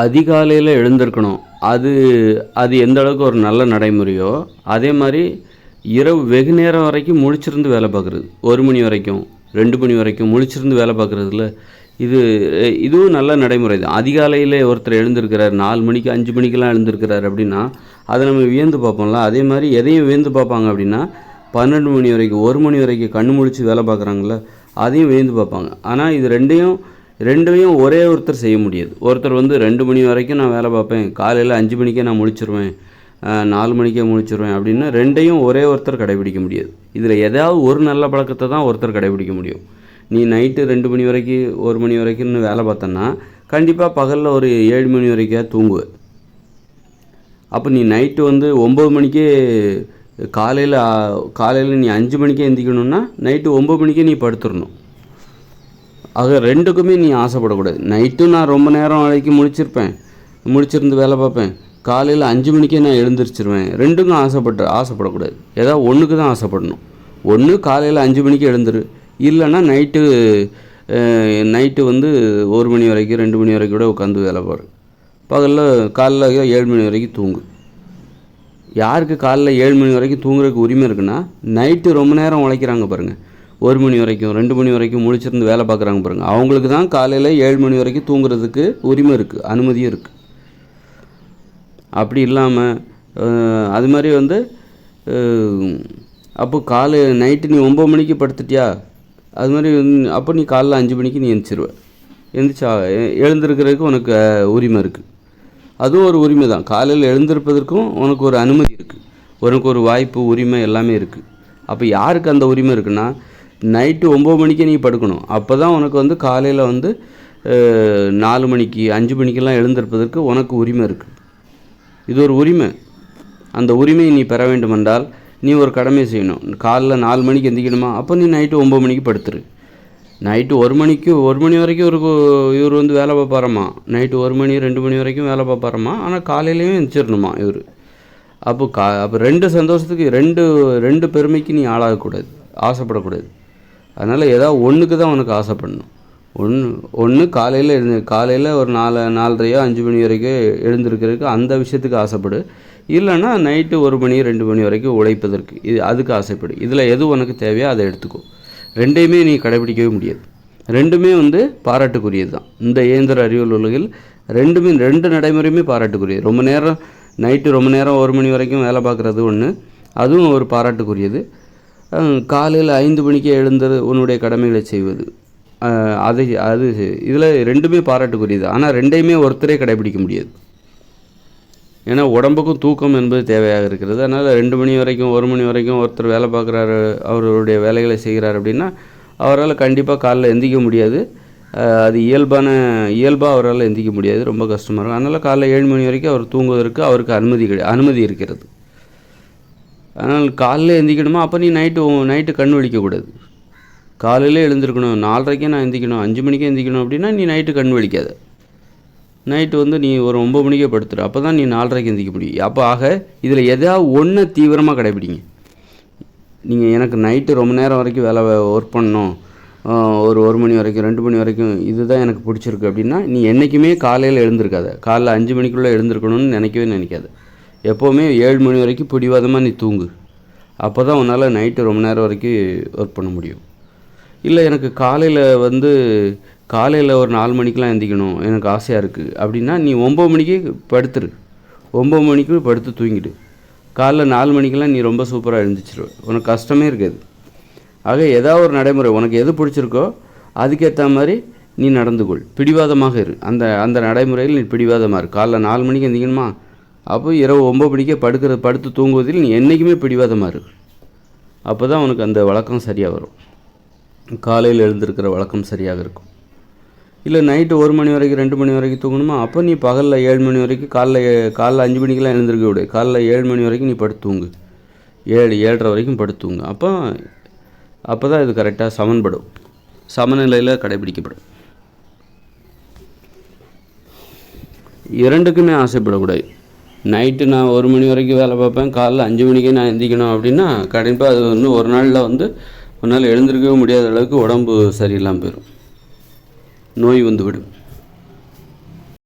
அதிகாலையில் எழுந்திருக்கணும். அது அது எந்த அளவுக்கு ஒரு நல்ல நடைமுறையோ அதே மாதிரி இரவு வெகு நேரம் வரைக்கும் முழிச்சிருந்து வேலை பார்க்குறது. ஒரு மணி வரைக்கும் ரெண்டு மணி வரைக்கும் முழிச்சிருந்து வேலை பார்க்குறதுல இது இதுவும் நல்ல நடைமுறை தான். அதிகாலையில் ஒருத்தர் எழுந்திருக்கிறார் நாலு மணிக்கு அஞ்சு மணிக்கெல்லாம் எழுந்திருக்கிறார் அப்படின்னா அதை நம்ம வியந்து பார்ப்போம்ல. அதே மாதிரி எதையும் வியந்து பார்ப்பாங்க அப்படின்னா பன்னெண்டு மணி வரைக்கும் ஒரு மணி வரைக்கும் கண்ணு முழிச்சு வேலை பார்க்குறாங்கள அதையும் வியந்து பார்ப்பாங்க. ஆனால் இது ரெண்டையும் ரெண்டையும் ஒரே ஒருத்தர் செய்ய முடியாது. ஒருத்தர் வந்து ரெண்டு மணி வரைக்கும் நான் வேலை பார்ப்பேன். காலையில் அஞ்சு மணிக்கே நான் முடிச்சிருவேன் நாலு மணிக்கே முடிச்சிருவேன் அப்படின்னு ரெண்டையும் ஒரே ஒருத்தர் கடைபிடிக்க முடியாது. இதில் ஏதாவது ஒரு நல்ல பழக்கத்தை தான் ஒருத்தர் கடைபிடிக்க முடியும். நீ நைட்டு ரெண்டு மணி வரைக்கும் ஒரு மணி வரைக்கும்னு வேலை பார்த்தன்னா கண்டிப்பாக பகலில் ஒரு ஏழு மணி வரைக்கும் தூங்குவ. அப்போ நீ நைட்டு வந்து ஒம்பது மணிக்கே காலையில் காலையில் நீ அஞ்சு மணிக்கே எந்திக்கணும்னா நைட்டு ஒம்பது மணிக்கே நீ படுத்துடணும் ஆக ரெண்டுக்குமே நீ ஆசைப்படக்கூடாது. நைட்டும் நான் ரொம்ப நேரம் வரைக்கும் முழிச்சிருப்பேன். முழிச்சிருந்து வேலை பார்ப்பேன். காலையில் அஞ்சு மணிக்கே நான் எழுந்திரிச்சிருவேன். ரெண்டுக்கும் ஆசைப்பட்டு ஆசைப்படக்கூடாது. ஏதாவது ஒன்றுக்கு தான் ஆசைப்படணும். ஒன்று காலையில் அஞ்சு மணிக்கு எழுந்துரு. இல்லைன்னா நைட்டு நைட்டு வந்து ஒரு மணி வரைக்கும் ரெண்டு மணி வரைக்கும் கூட உட்காந்து வேலை பாரு. பகலில் காலைல ஏழு மணி வரைக்கும் தூங்கு. யாருக்கு காலைல ஏழு மணி வரைக்கும் தூங்குறதுக்கு உரிமை இருக்குன்னா நைட்டு ரொம்ப நேரம் உழைக்கிறாங்க பாருங்கள் ஒரு மணி வரைக்கும் ரெண்டு மணி வரைக்கும் முழிச்சிருந்து வேலை பார்க்குறாங்க பாருங்கள் அவங்களுக்கு தான் காலையில் ஏழு மணி வரைக்கும் தூங்குறதுக்கு உரிமை இருக்குது அனுமதியும் இருக்குது அப்படி இல்லாமல் அது மாதிரி வந்து அப்போ காலை நைட்டு நீ ஒம்பது மணிக்கு படுத்துட்டியா? அது மாதிரி அப்போ நீ காலைல அஞ்சு மணிக்கு நீ எந்திரிச்சிருவ. எழுந்திரிச்சா எழுந்திருக்கிறதுக்கு உனக்கு உரிமை இருக்குது அதுவும் ஒரு உரிமை தான். காலையில் எழுந்திருப்பதற்கும் உனக்கு ஒரு அனுமதி இருக்குது உனக்கு ஒரு வாய்ப்பு உரிமை எல்லாமே இருக்குது அப்போ யாருக்கு அந்த உரிமை இருக்குன்னா நைட்டு ஒம்பது மணிக்கே நீ படுக்கணும். அப்போ தான் உனக்கு வந்து காலையில் வந்து நாலு மணிக்கு அஞ்சு மணிக்கெல்லாம் எழுந்திருப்பதற்கு உனக்கு உரிமை இருக்குது இது ஒரு உரிமை. அந்த உரிமையை நீ பெற வேண்டுமென்றால் நீ ஒரு கடமை செய்யணும். காலைல நாலு மணிக்கு எந்திக்கணுமா? அப்போ நீ நைட்டு ஒம்பது மணிக்கு படுத்துரு. நைட்டு ஒரு மணிக்கு ஒரு மணி வரைக்கும் ஒரு இவர் வந்து வேலை பார்ப்பாரம்மா நைட்டு ஒரு மணி ரெண்டு மணி வரைக்கும் வேலை பார்ப்பாரம்மா ஆனால் காலையிலையும் எந்திரிச்சிடணுமா இவர்? அப்போ கா அப்போ ரெண்டு சந்தோஷத்துக்கு ரெண்டு ரெண்டு பெருமைக்கு நீ ஆளாகக்கூடாது. ஆசைப்படக்கூடாது. அதனால் ஏதாவது ஒன்றுக்கு தான் உனக்கு ஆசைப்படணும். ஒன்று ஒன்று காலையில் எழுந்து காலையில் ஒரு நாலு நாலரையோ அஞ்சு மணி வரைக்கும் எழுந்திருக்கிறதுக்கு அந்த விஷயத்துக்கு ஆசைப்படு. இல்லைன்னா நைட்டு ஒரு மணி ரெண்டு மணி வரைக்கும் உழைப்பதற்கு. இது அதுக்கு ஆசைப்படு. இதில் எது உனக்கு தேவையோ அதை எடுத்துக்கோ. ரெண்டையுமே நீ கடைபிடிக்கவே முடியாது. ரெண்டுமே வந்து பாராட்டுக்குரியது தான். இந்த இயந்திர அறிவியல் உலகில் ரெண்டுமே ரெண்டு நடைமுறையுமே பாராட்டுக்குரியது. ரொம்ப நேரம் நைட்டு ரொம்ப நேரம் ஒரு மணி வரைக்கும் வேலை பார்க்குறது ஒன்று அதுவும் ஒரு பாராட்டுக்குரியது. காலையில் ஐந்து மணிக்கு எழுந்தது உன்னுடைய கடமைகளை செய்வது. அதை அது இதில் ரெண்டுமே பாராட்டுக்குரியது. ஆனால் ரெண்டையுமே ஒருத்தரே கடைபிடிக்க முடியாது. ஏன்னா உடம்புக்கும் தூக்கம் என்பது தேவையாக இருக்கிறது. அதனால் ரெண்டு மணி வரைக்கும் ஒரு மணி வரைக்கும் ஒருத்தர் வேலை பார்க்குறாரு அவருடைய வேலைகளை செய்கிறார் அப்படின்னா அவரால் கண்டிப்பாக காலைல எந்திக்க முடியாது. அது இயல்பான இயல்பாக அவரால் எந்திக்க முடியாது. ரொம்ப கஷ்டமாக இருக்கும். அதனால் காலைல ஏழு மணி வரைக்கும் அவர் தூங்குவதற்கு அவருக்கு அனுமதி கிடை அனுமதி இருக்கிறது. அதனால் காலையில் எந்திக்கணுமா? அப்போ நீ நைட்டு நைட்டு கண் வலிக்கக்கூடாது காலையில் எழுந்திருக்கணும். நாலரைக்கே நான் எந்திக்கணும். அஞ்சு மணிக்கே எந்திக்கணும் அப்படின்னா நீ நைட்டு கண் வலிக்காத நைட்டு வந்து நீ ஒரு ஒம்பது மணிக்கே படுத்துரு. அப்போ தான் நீ நாலரைக்கு எந்திக்க முடியும். அப்போ ஆக இதில் எதாவது ஒன்று தீவிரமாக கடைபிடிங்க. நீங்கள் எனக்கு நைட்டு ரொம்ப நேரம் வரைக்கும் வேலை ஒர்க் பண்ணணும். ஒரு ஒரு மணி வரைக்கும் ரெண்டு மணி வரைக்கும் இதுதான் எனக்கு பிடிச்சிருக்கு அப்படின்னா நீ என்றைக்குமே காலையில் எழுந்திருக்காத. காலைல அஞ்சு மணிக்குள்ளே எழுந்திருக்கணும்னு நினைக்கவே நினைக்காது. எப்போவுமே ஏழு மணி வரைக்கும் பிடிவாதமாக நீ தூங்கு. அப்போ தான் உன்னால் நைட்டு ரொம்ப நேரம் வரைக்கும் ஒர்க் பண்ண முடியும். இல்லை எனக்கு காலையில் வந்து காலையில் ஒரு நாலு மணிக்கெலாம் எந்திக்கணும். எனக்கு ஆசையாக இருக்குது அப்படின்னா நீ ஒம்பது மணிக்கு படுத்துரு. ஒம்பது மணிக்கு படுத்து தூங்கிடு. காலைல நாலு மணிக்கெலாம் நீ ரொம்ப சூப்பராக எழுந்திரிச்சிருவ உனக்கு கஷ்டமே இருக்காது. ஆக ஏதாவது ஒரு நடைமுறை உனக்கு எது பிடிச்சிருக்கோ அதுக்கேற்ற மாதிரி நீ நடந்து கொள் பிடிவாதமாக இரு. அந்த அந்த நடைமுறையில் நீ பிடிவாதமாக இரு. காலைல நாலு மணிக்கு எந்திக்கணுமா? அப்போ இரவு ஒம்பது மணிக்கே படுக்கிற படுத்து தூங்குவதில் நீ என்றைக்குமே பிடிவாதமாக இரு. அப்போ தான் உனக்கு அந்த வழக்கம் சரியாக வரும். காலையில் எழுந்திருக்கிற வழக்கம் சரியாக இருக்கும். இல்லை நைட்டு ஒரு மணி வரைக்கும் ரெண்டு மணி வரைக்கும் தூங்கணுமா? அப்போ நீ பகலில் ஏழு மணி வரைக்கும் காலைல காலைல அஞ்சு மணிக்கெல்லாம் எழுந்திருக்க விடு. காலைல ஏழு மணி வரைக்கும் நீ படுத்து தூங்கு. ஏழு ஏழரை வரைக்கும் படுத்து தூங்கு. அப்போ அப்போ தான் இது கரெக்டாக சமன்படும். சமநிலையில் கடைபிடிக்கப்படும். இரண்டுக்குமே ஆசைப்படக்கூடாது. நைட்டு நான் ஒரு மணி வரைக்கும் வேலை பார்ப்பேன். காலைல அஞ்சு மணிக்கே நான் எந்திக்கணும் அப்படின்னா கண்டிப்பாக அது வந்து ஒரு நாளில் வந்து உன்னால் எழுந்திருக்கவே முடியாத அளவுக்கு உடம்பு சரியில்லாமல் போயிடும் நோய் வந்துவிடும்